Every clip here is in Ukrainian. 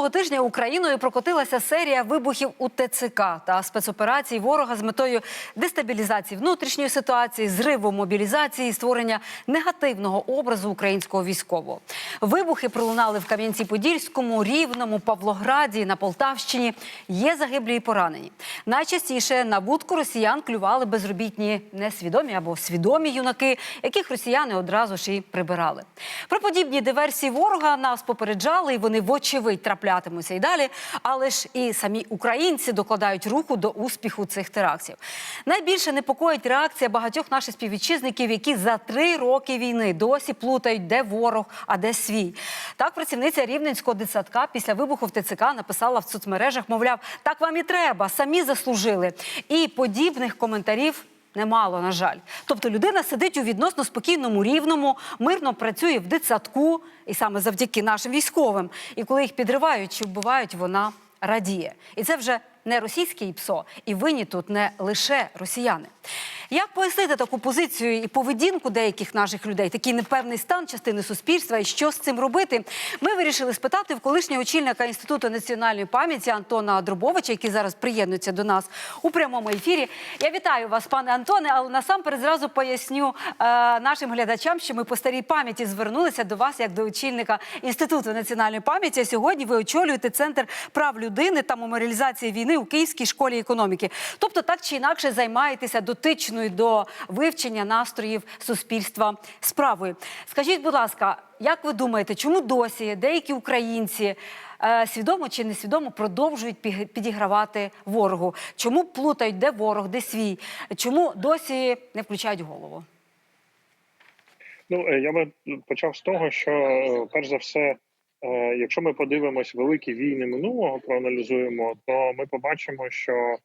Минулого тижня Україною прокотилася серія вибухів у ТЦК та спецоперацій ворога з метою дестабілізації внутрішньої ситуації, зриву мобілізації, створення негативного образу українського військового. Вибухи пролунали в Кам'янці-Подільському, Рівному, Павлограді, на Полтавщині. Є загиблі і поранені. Найчастіше на будку росіян клювали безробітні несвідомі або свідомі юнаки, яких росіяни одразу ж і прибирали. Про подібні диверсії ворога нас попереджали, і вони вочевидь траплятимуться і далі. Але ж і самі українці докладають руку до успіху цих терактів. Найбільше непокоїть реакція багатьох наших співвітчизників, які за три роки війни досі плутають, де ворог, а де свій. Так, працівниця рівненського дитсадка після вибуху в ТЦК написала в соцмережах, мовляв, так вам і треба, самі заслужили. І подібних коментарів. Немало, на жаль. Тобто людина сидить у відносно спокійному рівному, мирно працює в дитсадку, і саме завдяки нашим військовим. І коли їх підривають чи вбивають, вона радіє. І це вже не російський ПСО, і винні тут не лише росіяни. Як пояснити таку позицію і поведінку деяких наших людей, такий непевний стан частини суспільства, і що з цим робити? Ми вирішили спитати в колишнього очільника інституту національної пам'яті Антона Дробовича, який зараз приєднується до нас у прямому ефірі. Я вітаю вас, пане Антоне. Але насамперед зразу поясню е, нашим глядачам, що ми по старій пам'яті звернулися до вас як до очільника інституту національної пам'яті. А Сьогодні ви очолюєте центр прав людини та меморіалізації війни у Київській школі економіки. Тобто, так чи інакше займаєтеся дотичною до вивчення настроїв суспільства справою. Скажіть, будь ласка, як ви думаєте, чому досі деякі українці е, свідомо чи несвідомо продовжують підігравати ворогу? Чому плутають, де ворог, де свій? Чому досі не включають голову? Ну, е, я би почав з того, що е, перш за все, е, якщо ми подивимось великі війни минулого, проаналізуємо, то ми побачимо, що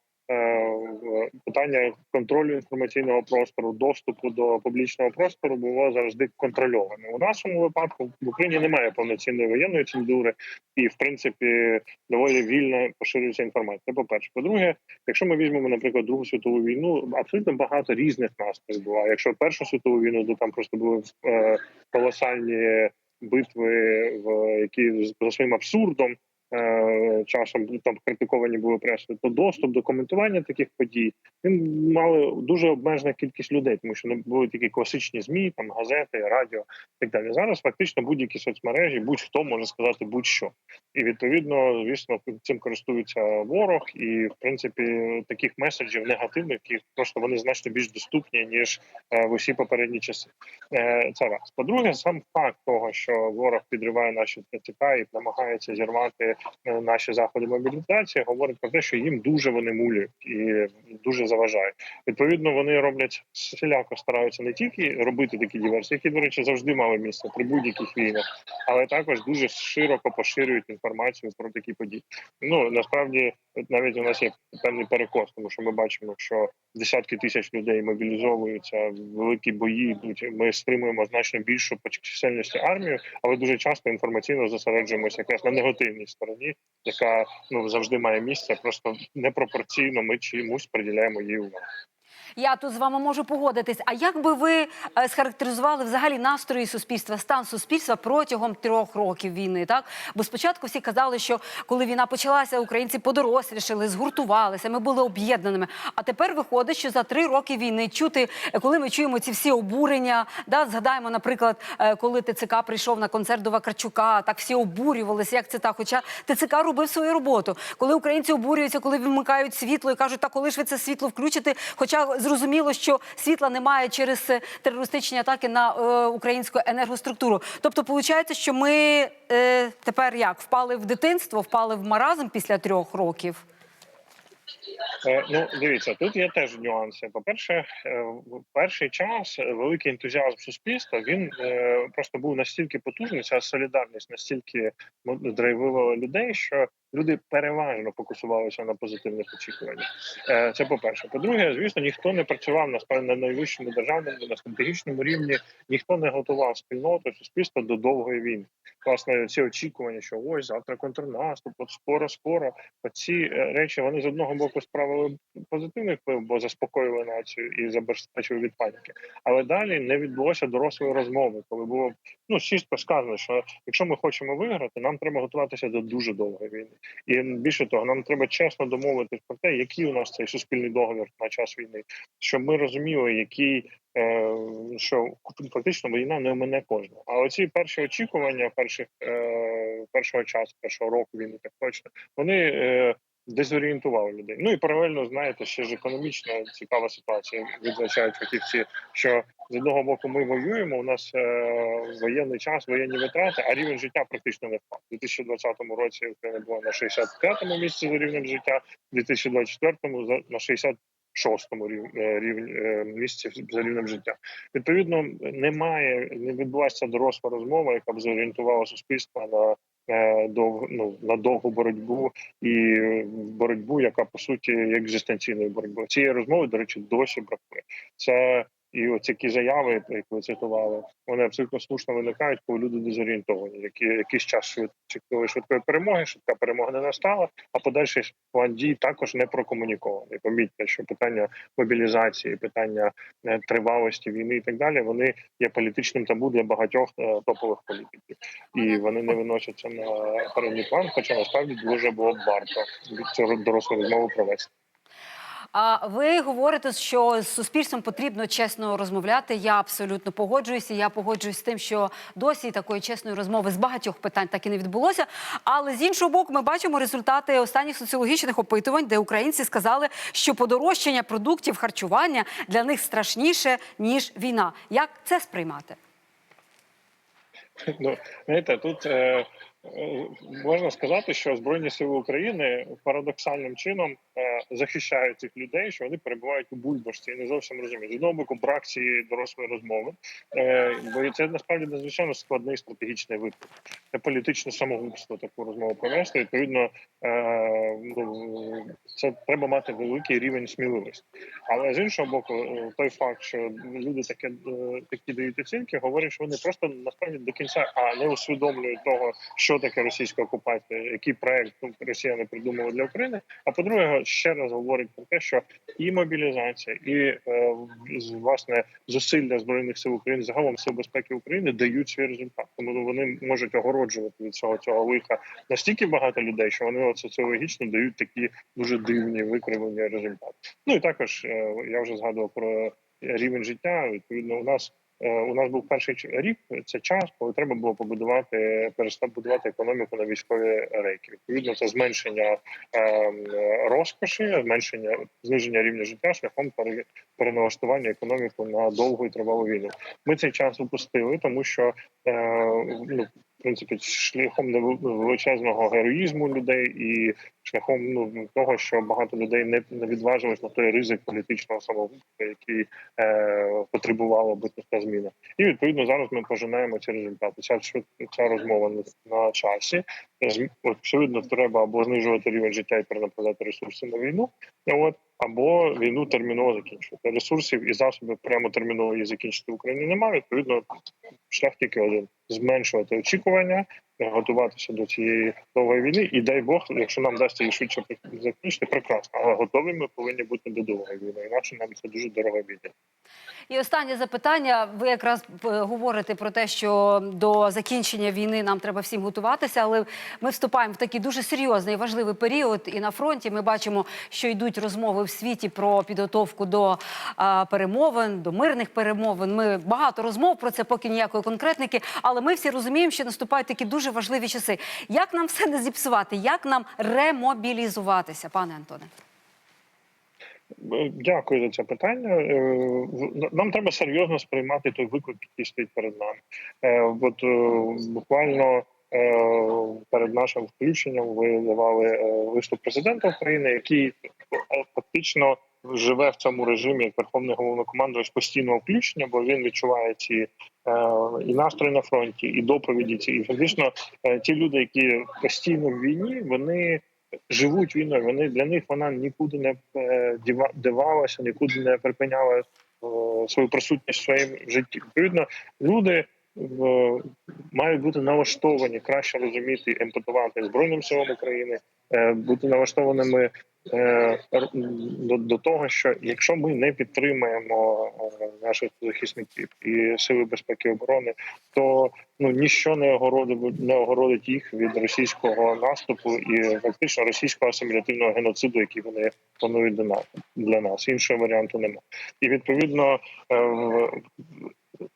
питання контролю інформаційного простору, доступу до публічного простору було завжди контрольоване. У нашому випадку в Україні немає повноцінної воєнної цензури, і в принципі доволі вільно поширюється інформація. По-перше. По-друге, якщо ми візьмемо, наприклад, Другу світову війну, абсолютно багато різних настроїв було. Якщо Першу світову війну, то там просто були е, колосальні битви, в які за своїм абсурдом. Е, Часом там критиковані були пресою, то доступ до коментування таких подій він мали дуже обмежена кількість людей, тому що не були такі класичні змі, там газети, радіо і так далі. Зараз фактично будь-які соцмережі, будь-хто може сказати будь-що. І відповідно, звісно, цим користується ворог, і в принципі таких меседжів негативних, які просто вони значно більш доступні ніж е, в усі попередні часи. Е, Це раз. По-друге, сам факт того, що ворог підриває наші ТЦК і намагається зірвати наші заходи мобілізації, говорить про те, що їм дуже вони мулюють і дуже заважають. Відповідно, вони роблять всіляко стараються не тільки робити такі диверсії, які, до речі, завжди мали місце при будь-яких війнах, але також дуже широко поширюють інформацію про такі події. Ну насправді навіть у нас є певний перекос, тому що ми бачимо, що десятки тисяч людей мобілізовуються, великі бої йдуть. Ми стримуємо значно більшу по чисельності армію, але дуже часто інформаційно зосереджуємося якраз на негативній стороні, яка ну завжди має місце. Просто непропорційно ми чомусь приділяємо їй увагу. Я тут з вами можу погодитись. А як би ви е, схарактеризували взагалі настрої суспільства, стан суспільства протягом трьох років війни? Так, бо спочатку всі казали, що коли війна почалася, українці подорослішали, згуртувалися, ми були об'єднаними. А тепер виходить, що за три роки війни чути, е, коли ми чуємо ці всі обурення, да, згадаємо, наприклад, е, коли ТЦК прийшов на концерт до Вакарчука, так всі обурювалися, як це так. Хоча ТЦК робив свою роботу. Коли українці обурюються, коли вимикають світло і кажуть, та коли ж ви це світло включите? Хоча зрозуміло, що світла немає через е, терористичні атаки на е, українську енергоструктуру. Тобто, виходить, що ми е, тепер як впали в дитинство, впали в маразм після трьох років. Е, Ну, дивіться, тут є теж нюанси. По-перше, е, в перший час великий ентузіазм суспільства він просто був настільки потужний, ця солідарність настільки драйвила людей, що люди переважно фокусувалися на позитивних очікуваннях. Е, Це по перше. По-друге, звісно, ніхто не працював насправді на найвищому державному, на стратегічному рівні, ніхто не готував спільноту суспільство до довгої війни. Власне, ці очікування, що ось завтра контрнаступ, от скоро, скоро. Оці е, речі вони з одного боку справили позитивний вплив, бо заспокоїли націю і забезпечили від паніки. Але далі не відбулося дорослої розмови, коли було ну чисто сказано, що якщо ми хочемо виграти, нам треба готуватися до дуже довгої війни. І більше того, нам треба чесно домовитись про те, який у нас цей суспільний договір на час війни, щоб ми розуміли, який. е, Що фактично війна не мене кожного. А оці перші очікування перших е, першого часу, першого року війни, так точно, вони дезорієнтували людей. Ну і паралельно знаєте, ще ж економічна цікава ситуація. Відзначають фахівці, що з одного боку ми воюємо. У нас е, воєнний час, воєнні витрати, а рівень життя практично не впав. У 2020 році Україна була на 65-му місці за рівнем життя, у 2024-му за на 66-му рів- е, рівні е, місці за рівнем життя. Відповідно, немає не відбулася доросла розмова, яка б зорієнтувала суспільство на. Е, Дов, ну, на довгу боротьбу і боротьбу, яка по суті є екзистенційною боротьбою. Цієї розмови, до речі, досі бракує. Це і оці які заяви, як ви цитували, вони абсолютно слушно виникають, коли люди дезорієнтовані. Які якийсь час швид чекали швидкої перемоги, швидка перемога не настала, а подальший план дій також не прокомунікований. Помітьте, що питання мобілізації, питання е, тривалості війни і так далі, вони є політичним табу для багатьох е, топових політиків, і вони не виносяться на передній план. Хоча насправді дуже було б варто цю дорослу розмову провести. А ви говорите, що з суспільством потрібно чесно розмовляти. Я абсолютно погоджуюся. Я погоджуюсь з тим, що досі такої чесної розмови з багатьох питань так і не відбулося. Але з іншого боку, ми бачимо результати останніх соціологічних опитувань, де українці сказали, що подорожчання продуктів харчування для них страшніше ніж війна. Як це сприймати? Ну, знаєте, тут е, можна сказати, що Збройні сили України парадоксальним чином е, захищають цих людей, що вони перебувають у бульбашці і не зовсім розуміють. З одного боку, брак цієї дорослої розмови, е, бо це насправді надзвичайно складний стратегічний виклик. Це політичне самогубство таку розмову провести. Відповідно, е, ну, це треба мати великий рівень сміливості. Але з іншого боку, е, той факт, що люди таке е, такі дають оцінки, говорять, що вони просто насправді до кінця а не усвідомлюють того, що таке російська окупація, який проект ну, росіяни придумали для України. А по-друге, ще раз говорить про те, що і мобілізація, і е, власне зусилля збройних сил України, загалом сил безпеки України дають свій результат. Тому вони можуть огороджувати від цього цього лиха настільки багато людей, що вони соціологічно дають такі дуже дивні викривлення результатів. Ну і також е, я вже згадував про рівень життя. Відповідно, у нас у нас був перший рік. Це час, коли треба було побудувати перестав будувати економіку на військові рейки. Відповідно, це зменшення е, розкоші, зменшення зниження рівня життя шляхом пере- переналаштування економіку на довгу і тривалу війну. Ми цей час упустили, тому що е, ну. Принципі, шляхом величезного героїзму людей і шляхом ну того, що багато людей не, не відважились на той ризик політичного самогубства, який е, потребувала би така зміна. І відповідно зараз ми пожинаємо ці результати. Ця ця розмова на, часі. От, очевидно, треба або знижувати рівень життя і перенаправляти ресурси на війну. От або війну терміново закінчувати. Ресурсів і засобів прямо терміново її закінчити в Україні немає. Відповідно, шлях тільки один: зменшувати очікування, готуватися до цієї довгої війни. І дай Бог, якщо нам вдасться її швидше закінчити, прекрасно. Але готові ми повинні бути до довгої війни. Інакше нам це дуже дорого війна. І останнє запитання. Ви якраз е, говорите про те, що до закінчення війни нам треба всім готуватися, але ми вступаємо в такий дуже серйозний важливий період. І на фронті ми бачимо, що йдуть розмови в світі про підготовку до а, перемовин, до мирних перемовин. Ми багато розмов про це, поки ніякої конкретники. Але ми всі розуміємо, що наступають такі дуже важливі часи. Як нам все не зіпсувати? Як нам ремобілізуватися, пане Антоне? Е, Дякую за це питання. Е, Нам треба серйозно сприймати той виклик, який стоїть перед нами. Е, От буквально перед нашим включенням ви давали виступ президента України, який фактично живе в цьому режимі як верховний головнокомандувач постійного включення, бо він відчуває ці е, і настрої на фронті, і доповіді ці. І фактично е, ті люди, які постійно в війні, вони живуть війною. Вони для них вона нікуди не е, діва- нікуди не припиняла свою присутність в своєму житті. Відповідно, люди мають бути налаштовані краще розуміти, емпатувати збройним силам України, е, бути налаштованими е, до, до того, що якщо ми не підтримаємо е, наших захисників і сили безпеки і оборони, то ну ніщо не огородить не огородить їх від російського наступу і фактично російського асимілятивного геноциду, який вони планують для нас. Іншого варіанту немає. І відповідно в-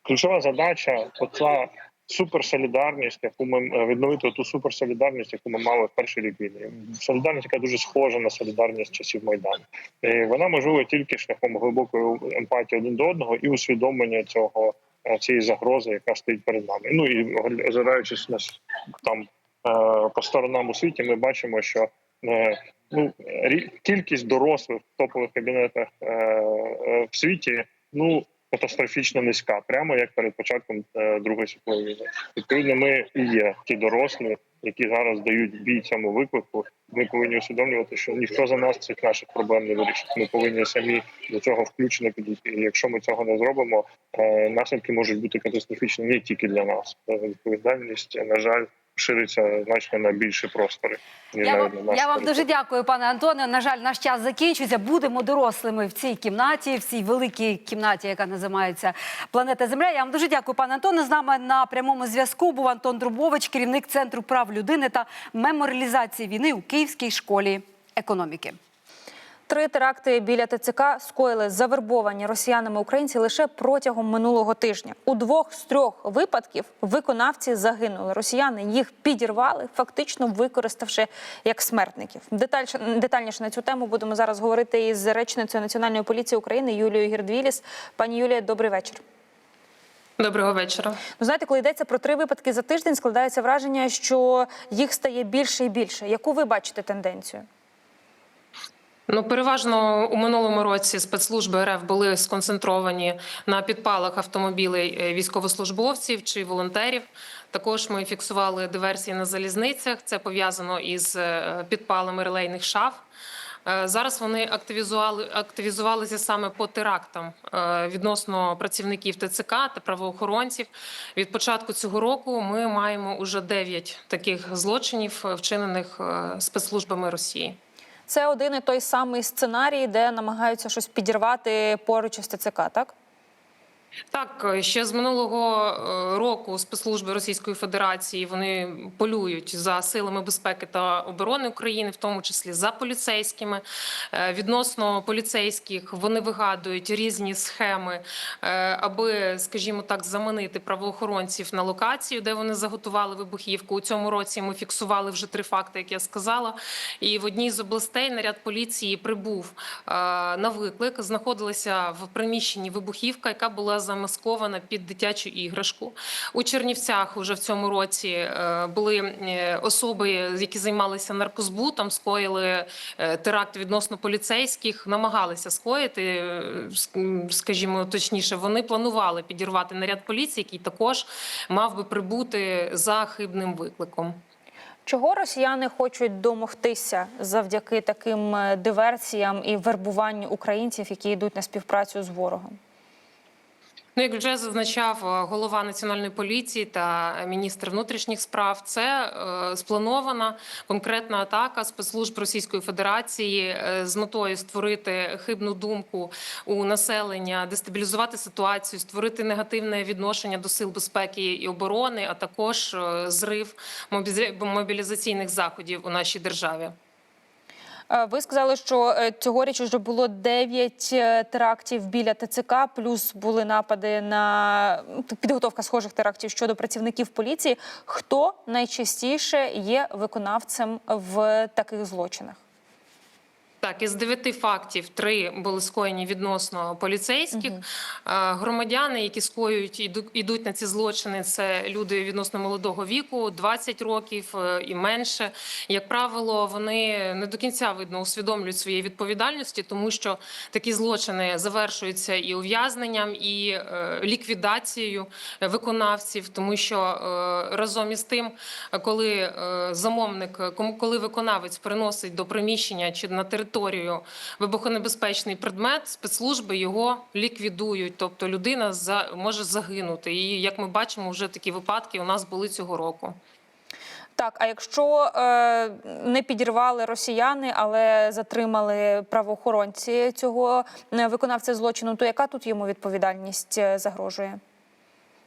ключова задача оця суперсолідарність, яку ми е, відновити ту суперсолідарність, яку ми мали в перший рік війни. Солідарність, яка дуже схожа на солідарність часів майдану. Е, Вона можлива тільки шляхом глибокої емпатії один до одного і усвідомлення цього е, цієї загрози, яка стоїть перед нами. Ну і озираючись на там е, по сторонам у світі, ми бачимо, що ну кількість дорослих топових кабінетах в світі ну катастрофічно низька, прямо як перед початком е, Другої світової війни. Відповідно, ми і є ті дорослі, які зараз дають бій цьому виклику. Ми повинні усвідомлювати, що ніхто за нас цих наших проблем не вирішить. Ми повинні самі до цього включено підійти. І якщо ми цього не зробимо, е, наслідки можуть бути катастрофічні не тільки для нас. Е, Відповідальність, на жаль, шириться значно на більші простори. Я вам, на я вам дуже дякую, пане Антоне. На жаль, наш час закінчується. Будемо дорослими в цій кімнаті, в цій великій кімнаті, яка називається Планета Земля. Я вам дуже дякую, пане Антоне. З нами на прямому зв'язку був Антон Друбович, керівник центру прав людини та меморіалізації війни у Київській школі економіки. Три теракти біля ТЦК скоїли завербовані росіянами українці лише протягом минулого тижня. У двох з трьох випадків виконавці загинули. Росіяни їх підірвали, фактично використавши як смертників. Детальше детальніше на цю тему будемо зараз говорити із речницею Національної поліції України Юлією Гірдвіліс. Пані Юлія, добрий вечір. Доброго вечора. Ну, знаєте, коли йдеться про три випадки за тиждень, складається враження, що їх стає більше і більше. Яку ви бачите тенденцію? Ну, переважно у минулому році спецслужби РФ були сконцентровані на підпалах автомобілей е, військовослужбовців чи волонтерів. Також ми фіксували диверсії на залізницях. Це пов'язано із е, підпалами релейних шаф. Е, Зараз вони активізували активізувалися саме по терактам відносно працівників ТЦК та правоохоронців. Від початку цього року ми маємо уже 9 таких злочинів, вчинених спецслужбами Росії. Це один і той самий сценарій, де намагаються щось підірвати поруч із ТЦК, так? Так, ще з минулого е, року спецслужби Російської Федерації вони полюють за силами безпеки та оборони України, в тому числі за поліцейськими. Е, Відносно поліцейських вони вигадують різні схеми, е, аби, скажімо так, заманити правоохоронців на локацію, де вони заготували вибухівку. У цьому році ми фіксували вже три факти, як я сказала. І в одній з областей наряд поліції прибув е, на виклик. Знаходилася в приміщенні вибухівка, яка була замаскована під дитячу іграшку. У Чернівцях уже в цьому році е, були е, особи, які займалися наркозбутом, скоїли е, теракт відносно поліцейських, намагалися скоїти, скажімо точніше, вони планували підірвати наряд поліції, який також мав би прибути за хибним викликом. Чого росіяни хочуть домогтися завдяки таким диверсіям і вербуванню українців, які йдуть на співпрацю з ворогом? Ну, як вже зазначав е, голова національної поліції та міністр внутрішніх справ, це е, спланована конкретна атака спецслужб Російської Федерації е, з метою створити хибну думку у населення, дестабілізувати ситуацію, створити негативне відношення до сил безпеки і оборони, а також зрив мобілі- мобілізаційних заходів у нашій державі. Е, Ви сказали, що е, цьогоріч вже було 9 терактів біля ТЦК, плюс були напади на ну, підготовка схожих терактів щодо працівників поліції. Хто найчастіше є виконавцем в таких злочинах? Так, із дев'яти фактів три були скоєні відносно поліцейських. Е, Громадяни, які скоюють іду- ідуть на ці злочини, це люди відносно молодого віку, 20 років е, і менше. Як правило, вони не до кінця видно усвідомлюють своєї відповідальності, тому що такі злочини завершуються і ув'язненням, і е, ліквідацією виконавців, тому що разом із тим, коли замовник, кому коли виконавець приносить до приміщення чи на територію вибухонебезпечний предмет, спецслужби його ліквідують. Тобто людина за може загинути. І як ми бачимо, вже такі випадки у нас були цього року. Так, а якщо е, не підірвали росіяни, але затримали правоохоронці цього е, виконавця злочину, то яка тут йому відповідальність е, загрожує?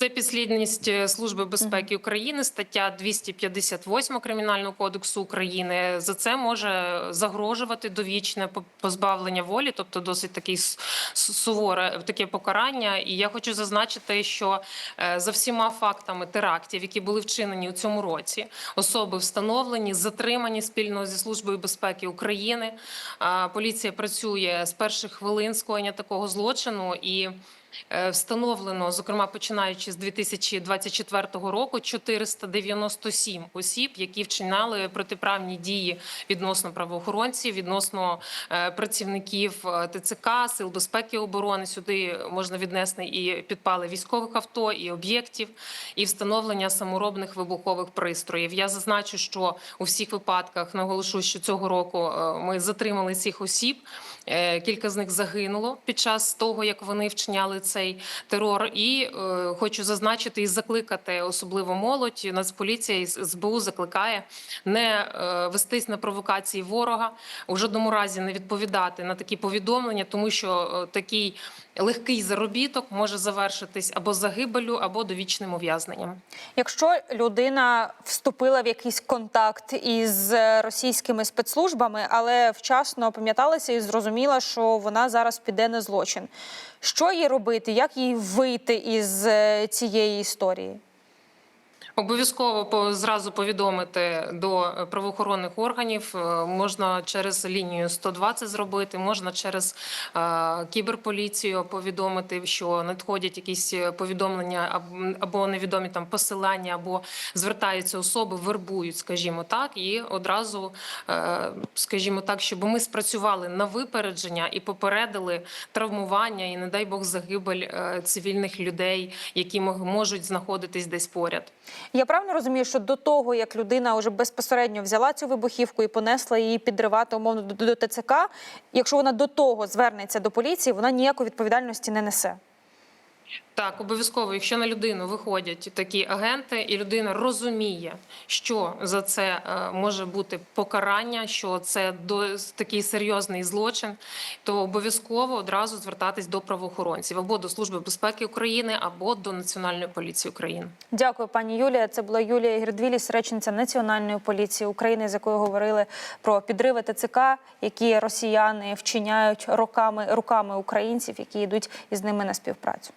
Це підслідність е, Служби безпеки України, стаття 258 Кримінального кодексу України. За це може загрожувати довічне по- позбавлення волі, тобто досить такий суворе таке покарання. І я хочу зазначити, що е, за всіма фактами терактів, які були вчинені у цьому році, особи встановлені, затримані спільно зі службою безпеки України. Поліція працює з перших хвилин скоєння такого злочину і. Е, Встановлено, зокрема, починаючи з 2024 року, 497 осіб, які вчиняли протиправні дії відносно правоохоронців, відносно е, працівників е, ТЦК, сил безпеки оборони. Сюди можна віднести і підпали військових авто, і об'єктів, і встановлення саморобних вибухових пристроїв. Я зазначу, що у всіх випадках наголошу, що цього року ми затримали цих осіб. Е, Кілька з них загинуло під час того, як вони вчиняли цей терор. І е, хочу зазначити і закликати особливо молодь. Нацполіція і СБУ закликає не е, вестись на провокації ворога, у жодному разі не відповідати на такі повідомлення, тому що е, такий легкий заробіток може завершитись або загибелю, або довічним ув'язненням. Якщо людина вступила в якийсь контакт із російськими спецслужбами, але вчасно пам'яталася і зрозуміла, що вона зараз піде на злочин, що їй робити, як їй вийти із е, цієї історії? Обов'язково зразу повідомити до е, правоохоронних органів. Е, Можна через лінію 102 це зробити, можна через е, кіберполіцію повідомити, що надходять якісь повідомлення або невідомі там посилання, або звертаються особи, вербують, скажімо так, і одразу, скажімо так, щоб ми спрацювали на випередження і попередили травмування і, не дай Бог, загибель цивільних людей, які можуть знаходитись десь поряд. Я правильно розумію, що до того, як людина вже безпосередньо взяла цю вибухівку і понесла її підривати умовно до, ТЦК, якщо вона до того звернеться до поліції, вона ніякої відповідальності не несе. Так, обов'язково, якщо на людину виходять такі агенти, і людина розуміє, що за це е, може бути покарання, що це до такий серйозний злочин, то обов'язково одразу звертатись до правоохоронців або до Служби безпеки України, або до Національної поліції України. Дякую, пані Юлія. Це була Юлія Гірдвіліс, речниця Національної поліції України, з якою говорили про підриви ТЦК, які росіяни вчиняють роками руками українців, які йдуть із ними на співпрацю.